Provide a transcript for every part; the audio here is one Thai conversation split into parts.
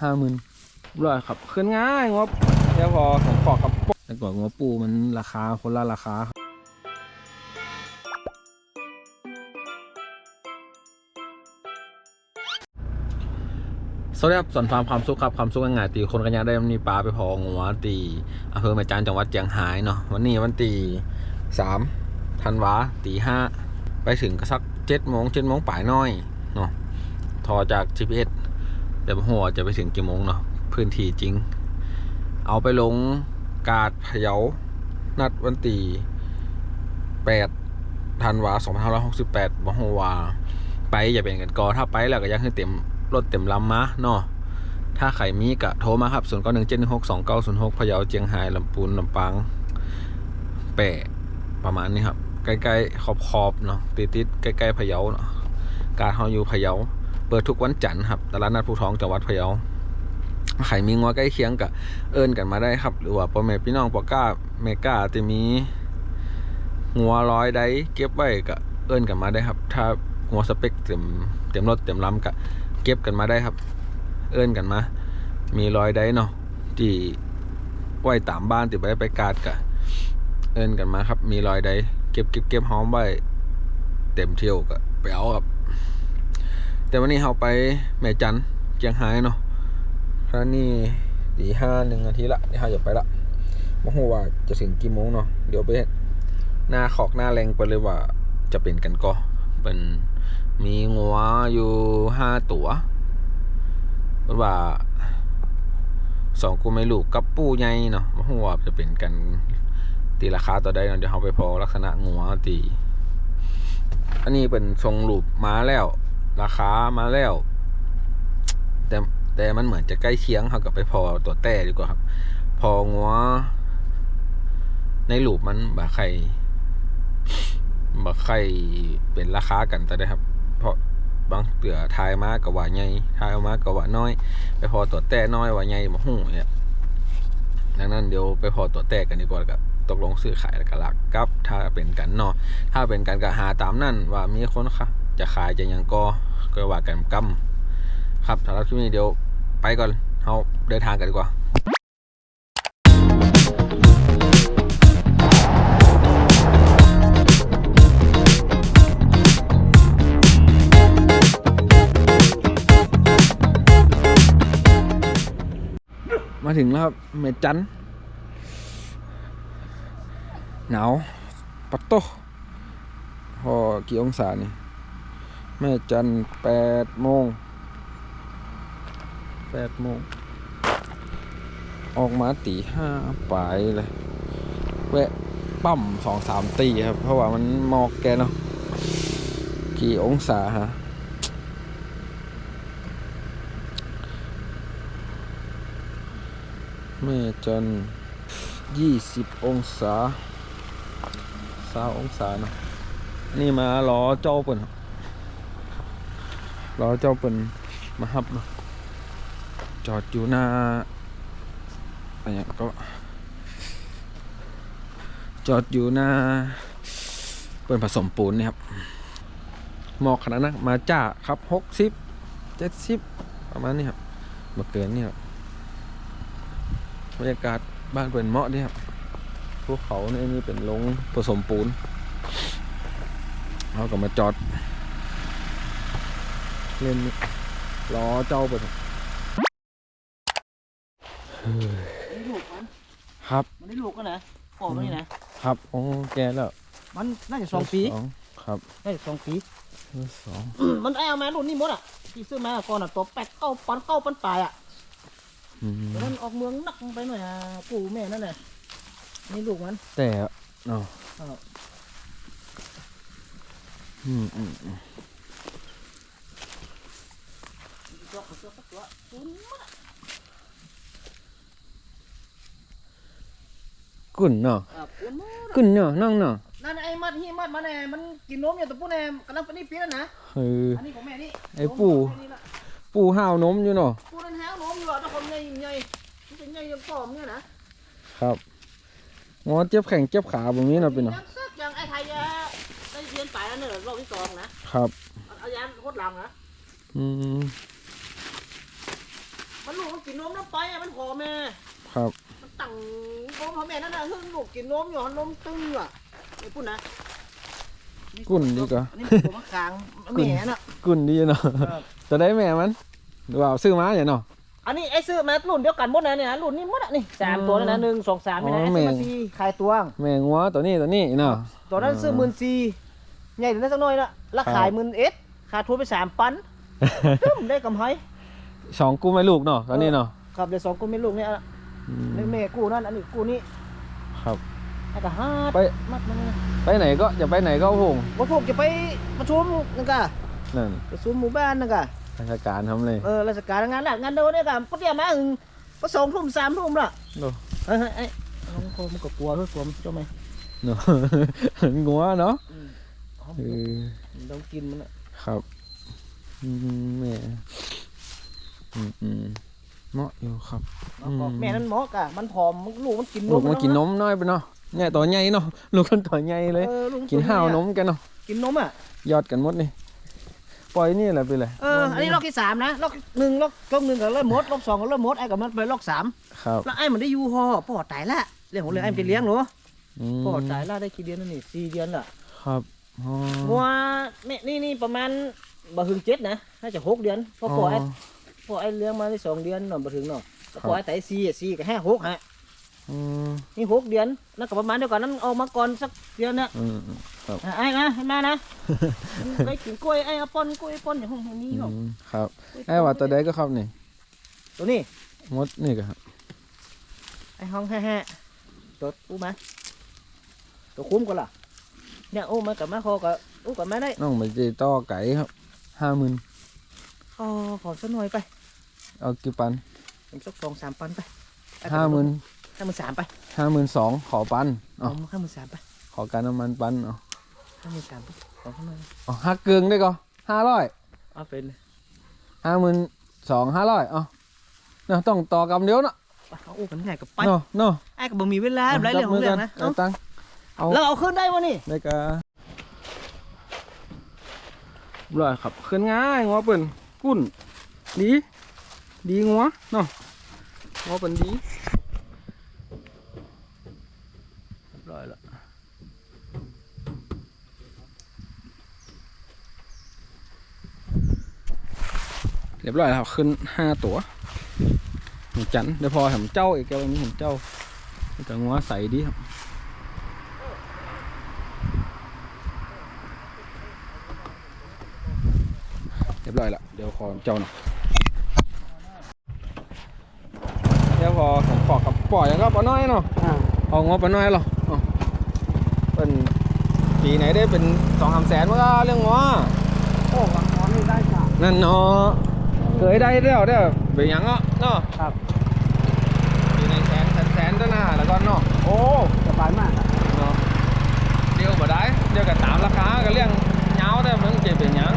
ห้าหมื่นร้อยครับ ขึ้นง่ายงบแค่พอผมขอครับแต่ก่อนงบปูมันราคาคนละราคาครับสวัสดีครับส่วนฟาร์มความสุขครับความสุขง่ายตีคนกันยาได้มีปลาไปพองัวตีอำเภอแม่จันจังหวัดเจียงไฮ้เนาะวันนี้วันตีสามธันวาตีห้าไปถึงก็สักเจ็ดโมงเจ็ดโมงป่ายน้อยเนาะทอจาก GPS แต่หัวจะไปถึงกี่โมงเนาะพื้นที่จริง เอาไปลงกาดพะเยานัดวันตีแปดธันวาสองพันห้าร้อยหกสิบแปดบหัวไปอย่าเป็นกันกอถ้าไปแล้วก็ยังให้เต็มรถเต็มลำมาเนาะถ้าใครมีก็โทรมาครับศูนย์เก้าหนึ่งเจ็ดหกสองเก้าศูนย์หกพะเยาเจียงไฮ้ลำพูนลำปางแปะประมาณนี้ครับ ใกล้ๆขอบๆเนาะติดๆใกล้ๆพะเยาเนาะกาดเฮาอยู่พะเยา เปิดทุกวันจันทร์ครับ ตลาดนัดภูทองจังหวัดพะเยาใครมีงัวใกล้เคียงกับเอิญกันมาได้ครับ หรือว่าพ่อแม่พี่น้องปอก้าเมก้าจะมีงัวร้อยได้เก็บไว้ก็เอิญกันมาได้ครับ ถ้างัวสเปคเต็มเต็มรถเต็มลำก็เก็บกันมาได้ครับ เอิญกันมา มีร้อยได้เนาะที่ไว้ตามบ้านติดไว้ไปกาดกะเอิญกันมาครับ มีร้อยได้เก็บเก็บเก็บหอมไว้เต็มเที่ยวก็ไปเอาครับ แต่วันนี้เราไปแม่จันเจียงไฮ้เนาะครั้นี่ตีห้าหนึ่งนาทีละนี่เราจะไปละโมโหว่าจะถึงกี่โมงเนาะเดี๋ยวไปหน้าขอกหน้าแรงไปเลยว่าจะเป็นกันก็เป็นมีงัวอยู่ห้าตัวรว่าสองกูไม่ลูกกับปูใหญ่เนาะโมโหว่าจะเป็นกันตีราคาต่อได้เนาะเดี๋ยวเราไปพอลักษณะงัวตีอันนี้เป็นทรงลูปมาแล้ว ราคามาแล้ว แต่แต่มันเหมือนจะใกล้เคียงเขากับไปพอตัวแต่ดีกว่าครับ พองัว ในลูปมันบาใครบาใครเป็นราคากันแต่ได้ครับ เพราะบางเตือทายมากับว่าใหญ่ทายมากับว่าน้อย ไปพอตัวแต่น้อยว่าใหญ่มาหูเนี่ยดังนั้นเดี๋ยวไปพอตัวแต่กันดีกว่ากับตกลงซื้อขายแล้วก็หลักกับ ถ้าเป็นกันเนาะถ้าเป็นการกระหาตามนั่นว่ามีคนค่ะ จะขายจะยังก็ ก็ว่ากันกำครับสำหรับคลิปนี้เดี๋ยวไปก่อนเราเดินทางกันดีกว่ามาถึงแล้วครับเมจันหนาวปัตโตพอกี่องศานี่ แม่จันแปดโมงแปดโมง ออกมาตีห้าปลายเลย แวะปั๊มสองสามตีครับ เพราะว่ามันหมอกแกเนาะกี่องศาฮะแม่จันยี่สิบองศาสาองศาเนาะนี่มารอเจ้าเปิ่นครับ รอเจ้าเปิ่นมาฮับ จอดอยู่หน้าอะไรอย่างก็ จอดอยู่หน้า เปิ่นผสมปูนนี่ครับหมอกขนาดนั้นมาจ้าครับหกสิบเจ็ดสิบประมาณนี้ครับมาเกินนี่ครับบรรยากาศบ้านเปิ่นเหมาะดีครับภูเขาเนี่ยนี่เป็นลงผสมปูนเขาก็มาจอด เล่นล้อเจ้าไปเถอะนี่ลูกมันครับ มันได้ลูกก็นะปอกมันนี่นะครับโอ้แกแล้วมันน่าจะสองปีสองครับน่าจะสองปีสองมันไอ้เอามารุ่นนี้หมดอะที่ซื้อมาก่อนอะตัวแปดเก้าปันเก้าปันปลายอะอืมแต่มันออกเมืองนักไปหน่อยอะปู่แม่นั่นแหละนี่ลูกมัน แต่เนาะเอออืมอืมอืม ตัวตัวสักตัวตัวนี้หมดอะกุ่นเนาะอะตัวหมดกุ่นเนาะน้องเนาะนั่นไอ้มัดฮีมัดมันแน่มันกินนมอยู่ตัวปู่แน่กำลังเป็นนี่ปีแล้วนะเอออันนี้ของแม่นี่ไอ้ปู่นมของแม่นี่ละปูห้าวนมอยู่เนาะปู่นั่นหาวนมอยู่อะถ้าคนใหญ่ใหญ่มันเป็นใหญ่ยังปอมเนี่ยนะครับงอเจ็บแข้งเจ็บขาแบบนี้เนาะเป็นเนาะยังสักอย่างไอ้ไทยอะได้เรียนไปแล้วเนี่ยรอบที่สองนะครับเอายานโคตรหลังนะอืม มันลูกมันกินนมน้ำไปอะมันพอแม่ ครับมันตั้งนมพ่อแม่นั่นน่ะหึ่งลูกกินนมอยู่นมตึงอะไอ้พูดนะกุ่นดีกว่าอันนี้มันตัวมะขางแม่น่ะ กุ่นดีเนาะครับ จะได้แม่มันหรือว่าเอาซื้อมาอย่างเนาะ อันนี้ไอ้ซื้อมารุ่นเดียวกันหมดนะเนี่ยรุ่นนี้หมดอะนี่สามอืมตัวนั่นนะหนึ่งสองสามนี่นะอ๋อไอ้แม่ ซื้อมาสี่ขายตัวแม่งัวตัวนี้ตัวนี้เนาะ ตัวนั้นซื้อหมื่นสี่ใหญ่ถึงได้สักหน่อยละราครับขายหมื่นเอ็ดขาดทุนไปสามปันตึ้มได้กำไร สองกูไม่ลูกเนาะตัวนี้เนาะครับเดี๋ยวสองคนไม่ลูกเนี่ยอะอืมแม่กู้นั่นอันนี้กู้นี่ครับไอ้ก็ห้าไป มัดมันนะไปไหนก็อย่าไปไหนก็พงว่าพวกจะไปประชุมนั่นกะนั่นประชุมหมู่บ้านนั่นกะราชการทำเลยเออราชการงานหลักงานเดินเนี่ยกะก็เดี๋ยวมาถึงก็สองทุ่มสามทุ่มละโน่เฮ้ยเฮ้ยเฮ้ยน้องโคมันก็กลัวด้วยกลัวมันจะไหมเนาะงัวเนาะอืมเออ มันต้องกินมันอะครับอืมแม่ อืมอืมเหมาะอยู่ครับแล้วก็อืมแม่นั้นหมอกะมันผอมมันลูกมันกินนมลูกมากินนมมน้อยไปเนาะเนี่ยตัวใหญ่เนาะลูกกันตัวใหญ่เลย เออลูกินห้าวนมกันเนาะกินนมอะยอดกันหมดนี่ปล่อยนี่แหละไปเลยเอออันนี้รอบที่สามนะรอบหนึ่งรอบรอบหนึ่งก็เริ่มมดรอบสองก็เริ่มมดไอ้กับมันไปรอบสามครับแล้วไอ้มันได้อยูฮอพ่อตายละเรื่องของเรื่องไอ้มันไปเลี้ยงหนูมพ่อตายละได้กี่เดือนแล้วนี่สี่เดือนละครับอ๋อวัวแม่นี่นี่ประมาณบ่ถึงเจ็ดนะน่าจะหกเดือนเพราะพ่อไอ้ พ่อไอ้เลี้ยงมาได้สองเดือนเนาะบ่ถึงเนาะแล้วพ่อไอ้ไต่สี่อะสี่กับห้าหกฮะอืมนี่หกเดือนนั่นก็ประมาณเดียวกันนั้นเอามาก่อนสักเดือนนะอืมอืมอะไอ้นะเห็นมานะไปกินกล้วยไอ้เอาป้อนกล้วยป้อนอย่างห้องนี้เนาะอืมครับไอ้ว่าตัวใดก็ครับนี่ตัวนี้มดนี่ก็ครับไอ้ห้องแห่ๆตัวอู้มาตัวคุ้มก็ล่ะเนี่ยอู้มากับมาคอกับอู้กับมาได้น้องไปจีต่อไก่ครับห้าหมื่นอ๋อขอสักหน่อยไป เอากี่ปันผมสักสองสามปันไปห้าหมื่นห้าหมื่นสามไปห้าหมื่นสองขอปันเอาเอาห้าหมื่นสามไปขอการน้ำมันปันเอาห้าหมื่นสามไปขอสักหน่อยเอาหักเกิงได้ก็ห้าร้อยเอาเป็นเลยห้าหมื่นสองห้าร้อยเอาเนาะต้องต่อกำเดียวเนาะไปเอาอู้กันง่ายกับไปเนาะเนาะไอ้ก็บ่มีเวลาไรเรื่องของเรื่องนะเอาเอาตังค์เอาแล้วเอาขึ้นได้วะนี่ได้กะร้อยครับขึ้นง่ายงัวเปิ่นกุ้นดี ดีงัวเนาะงัวเปิ่นดีร้อยละเรียบร้อยแล้วขึ้นห้าตัวหมูจันเดี๋ยวพอเห็นเจ้าอีกแกวันนี้เห็นเจ้าแต่งัวใสดีครับเรียบร้อยละเดี๋ยวขอเจ้าหน่อยเดี๋ยว พอผมขอกับปล่อยแล้วก็ปลาน้อยเนาะเอางบปลาน้อยหรอเอาเป็นปีไหนได้เป็นสองสามแสนมันก็เรื่องงอโอ้กังวลนี่ได้จ้ะนั่นเนาะเคยได้เดียวเด้อเป็นหยังเนาะเนาะครับปีในแสนแสนแสนตัวหน้าแล้วก็เนาะโอ้สบายมากอะเนาะเดียวบ่ได้เดียวกับตามราคาก็เรื่องเงาได้อมันจะเป็นหยัง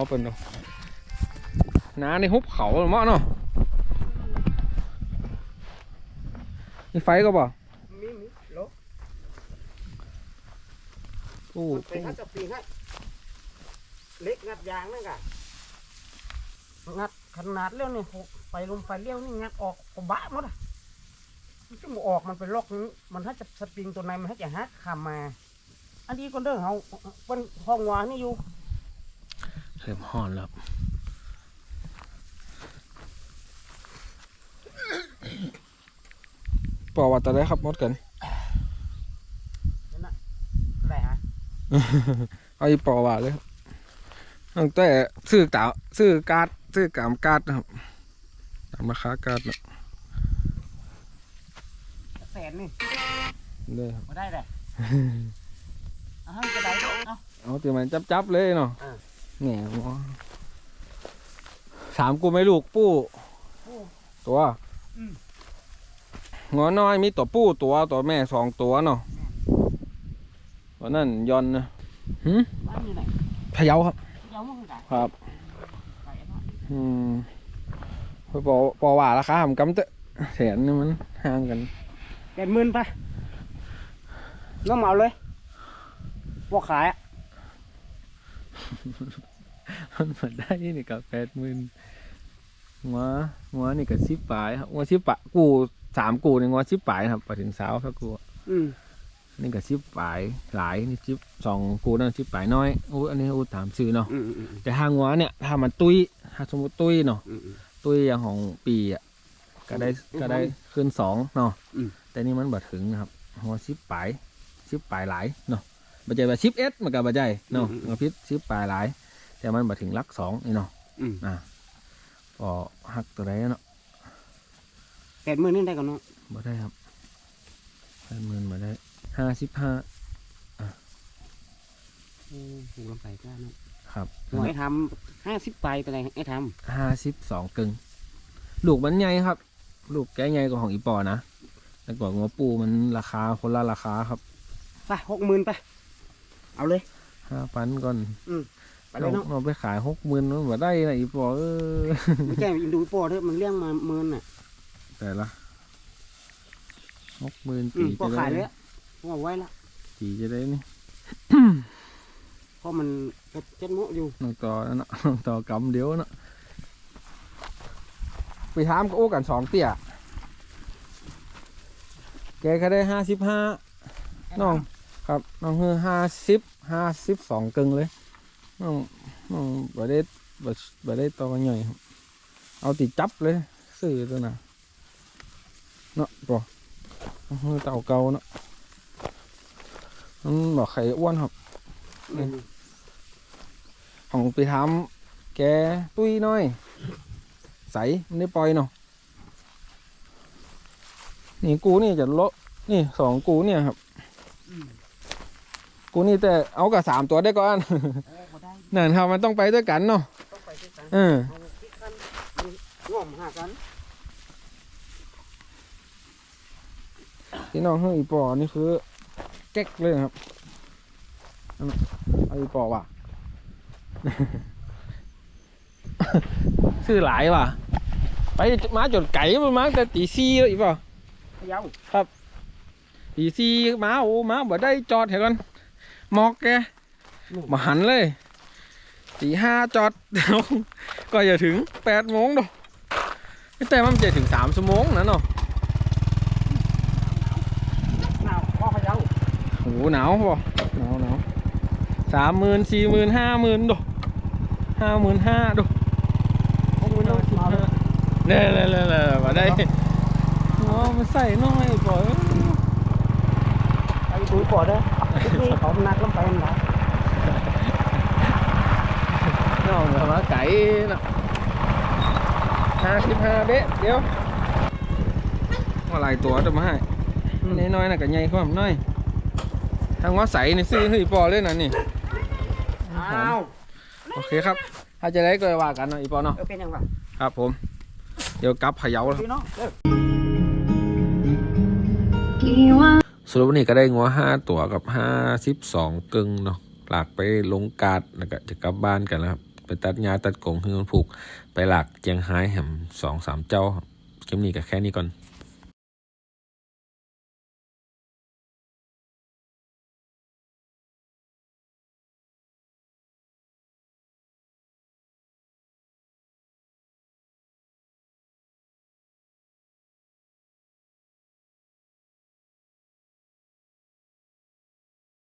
ขอบงอเป็นดูนาในหุบเขาเหมาะเนาะนี่ไฟก็บ่มีมีโลอู้ไปงัดกับปีให้เล็กงัดยางนั่นกะงัดขนาดเลี้ยวนี่ไฟลมไฟเลี้ยวนี่งัดออกก็บ้าหมดอะมันจะมาออกมันเป็นล็อกนี้มันถ้าจะสปริงตัวในมันถ้าจะฮักคำมา อันนี้ก็เด้อเฮาเป็นห้องวางนี่อยู่ เริ่มห่อนแล้วครับปอว่าแต่ได้ครับหมดกันนั่นน่ะอะไรฮะเอาอีปอว่าเลยครับตั้งแต่ซื้อกาซื้อการ์ดซื้อกามการ์ดนะครับตามราคาการ์ดนะแสนนี่เลยครับมาได้เลยเอาให้กระไดเอาเอาตีมันจับจับๆเลยเนาะ อ่าแหน่หมอสามกูไม่ลูกปู้ปู้ตัวอืมงอน้อยมีตัวปู้ตัวตัวแม่สองตัวเนาะตัวนั่นยอนนะหืมบ้านอยู่ไหนพะเยาครับเยามึงกันครับไปเนาะอืมพอปอปอว่าราคาผมกำเตะแสนนี่มันห่างกันแปดหมื่นไปน้องเหมาเลยพวกขายอะ มันมาได้นี่กับแปดหมื่นงัวงัวนี่กับสิบปลายครับงัวสิบปลายกูสามกูนี่งัวสิบปลายครับไปถึงสาวครับกูอืมนี่กับสิบปลายหลายนี่สิบสองกูนั่นสิบปลายน้อยอู้อันนี้อู้ถามซื้อเนาะอืมอืมอืมแต่ถ้างัวเนี่ยถ้ามันตุ้ยถ้าสมมติตุ้ยเนาะอืมอืม ตุ้ยอย่างของปีอะก็ได้อืมก็ได้ขึ้นสองเนาะอืม แต่นี่มันบัดถึงนะครับหัวสิบปลายสิบปลายหลายเนาะบัจจัยว่าสิบเอสมันก็บัจจัยเนาะงัวพิษสิบปลายหลาย แต่มันบัดถึงหลักสองนี่เนาะอืมอะพอหักตัวใดเนาะแปดหมื่นนี่ได้กันเนาะบ่ได้ครับแปดหมื่นมาได้ห้าสิบห้าโอ้หูลำไส้กล้าเนาะครับหน่อยทำห้าสิบใบไปเลยไอ้ทห้าสิบสองกึ่งลูกมันใหญ่ครับ ลูกแกใหญ่กว่าของอีปอนะแต่กว่างัวปูมันราคาคนละราคาครับำไปหกหมื่นไป เอาเลยห้าพันก่อน ไปเลยเนาะเอาไปขายหกหมื่นมันบ่ได้นะอีปอเออไม่ใช่อินดูโปรเถอะมันเลี้ยงมาหมื่นน่ะแต่ละหกหมื่นอืปีมพอจะขายเลยได้อะว่าไว้ละปีจะได้นี่เพราะมันกระเจ็ดโมะอยู่น้องต่อนั่นเนาะน้องต่อกำเดียวเนาะไปถามก็โอ้กันสองเตี้ยแกก็ได้ห้าสิบห้าน้องครับน้องคือห้าสิบห้าสิบสองกึ่งเลย น้องน้องบ่ได้บ่บ่ได้ตัวใหญ่ครับเอาติจับเลยซื้อตัวน่ะเนาะปอน้องคือเต่าเก่าเนาะมันบอกไข่อ้วนครับอืมของไปทำแกตุ้ยน้อย ใสมันได้ปล่อยเนาะนี่กูนี่จะเลาะนี่สองกูเนี่ยครับอืมกูนี่แต่เอากับสามตัวได้ก่อน โอ้บ่ได้นั่นครับมันต้องไปด้วยกันเนาะต้องไปด้วยกันเออเอาคิดกันง่อมหากันพี่น้องเฮ้ยอีปอนี่คือแก๊กเลยครับนั่นน่ะเอาอีปอว่ะซื้อหลายว่ะ ไปมาจดไก่มันมาตั้งแต่ตีสี่แล้วอีปอพะเยาตีสี่มาโอ้มาบ่ได้จอดเถอะก่อนหมอกแกมาหันเลย ตีห้าจอดก็อย่าถึงแปดโมงดอกแต่มันจะถึงสามชั่วโมงนะเนาะหนาวพ่อพะเยาโหหนาวป่ะหนาวหนาวสามหมื่นสี่หมื่นห้าหมื่นดอกห้าหมื่นห้าดอกหกหมื่นเนาะมาเลยเนี่ยเนี่ยเนี่ยเนี่ยมาได้โอ้มันใส่น้อยป่ะไปดูก่อนเด้อนี่เขาหนักลงไปนหลาย น้องเอามาไก่เนาะห้าสิบห้าเบ๊ะเดี๋ยวว่าลายตัวจะมาให้นี่น้อยน่ะก็ใหญ่กว่ามหน้อยทางว่าใสนี่ซื้อให้ปอเลยนะนี่อ้าวโอเคครับ ถ้าจะได้ก็ว่ากันเนาะอีปอเนาะเป็นยังไงครับผม เดี๋ยวกลับพะเยาแล้วเออสรุปวันนี้ก็ได้งัวห้าตัวกับห้าสิบสองกึ่งเนาะหลากไปลงกาดแล้วก็จะกลับบ้านกันแล้วครับ ไปตัดหญ้าตัดกงให้มันผูกไปหลักเจียงไฮ้แหมสองสามเจ้าครับคลิปนี้ก็แค่นี้ก่อน